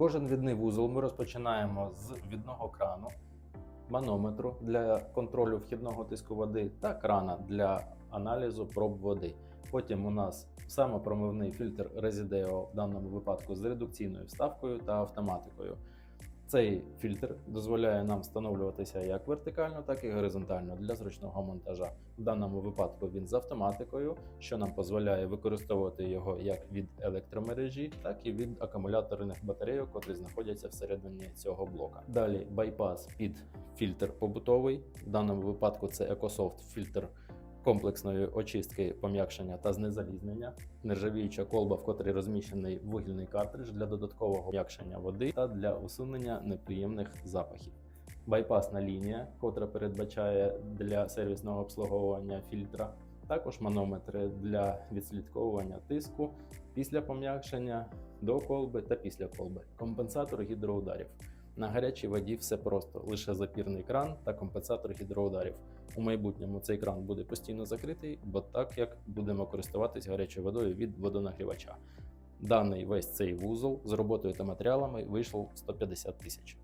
Кожен відний вузол ми розпочинаємо з відного крану, манометру для контролю вхідного тиску води та крана для аналізу проб води. Потім у нас самопромивний фільтр Resideo в даному випадку з редукційною вставкою та автоматикою. Цей фільтр дозволяє нам встановлюватися як вертикально, так і горизонтально для зручного монтажа. В даному випадку він з автоматикою, що нам дозволяє використовувати його як від електромережі, так і від акумуляторних батарейок, котрі знаходяться всередині цього блока. Далі байпас під фільтр побутовий. В даному випадку це EcoSoft фільтр комплексної очистки, пом'якшення та знезалізнення, нержавіюча колба, в котрій розміщений вугільний картридж для додаткового м'якшення води та для усунення неприємних запахів. Байпасна лінія, котра передбачає для сервісного обслуговування фільтра, також манометри для відслідковування тиску після пом'якшення до колби та після колби, компенсатор гідроударів. На гарячій воді все просто: лише запірний кран та компенсатор гідроударів. У майбутньому цей кран буде постійно закритий, бо так як будемо користуватись гарячою водою від водонагрівача. Даний весь цей вузол з роботою та матеріалами вийшов 150 тисяч.